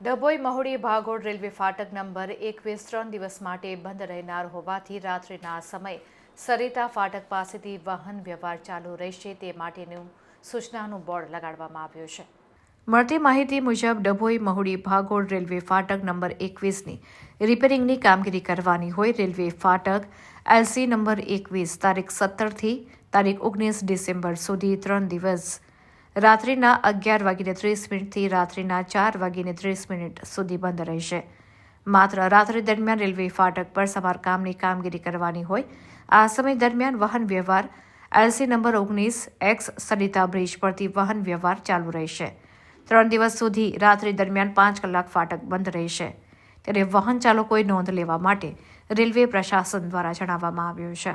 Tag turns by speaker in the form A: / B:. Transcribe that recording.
A: ડભોઈ, મહુડી, ભાગોળ railway ફાટક number એકવીસ ત્રણ દિવસ માટે બંધ રહેનાર હોવાથી રાત્રિના સમયે સરિતા ફાટક પાસેથી વાહન વ્યવહાર ચાલુ રહેશે તે માટેનું સૂચનાનું બોર્ડ લગાડવામાં આવ્યું છે. મળતી માહિતી મુજબ, ડભોઈ, મહુડી, ભાગોળ રેલવે ફાટક નંબર એકવીસની રિપેરિંગની કામગીરી કરવાની હોય રેલવે ફાટક એલસી નંબર એકવીસ તારીખ સત્તરથી તારીખ ઓગણીસ ડિસેમ્બર સુધી ત્રણ દિવસ રાત્રિના અગિયાર વાગીને ત્રીસ મિનિટથી રાત્રિના ચાર વાગીને ત્રીસ મિનિટ સુધી બંધ રહેશે. માત્ર રાત્રિ દરમિયાન રેલવે ફાટક પર સમારકામની કામગીરી કરવાની હોય, આ સમય દરમિયાન વાહન વ્યવહાર, એલસી નંબર ઓગણીસ, એક્સ સરિતા બ્રિજ પરથી વાહન વ્યવહાર ચાલુ રહેશે. ત્રણ દિવસ સુધી રાત્રિ દરમિયાન પાંચ કલાક ફાટક બંધ રહેશે. ત્યારે વાહન ચાલકોએ નોંધ લેવા માટે રેલવે પ્રશાસન દ્વારા જણાવવામાં આવ્યું છે.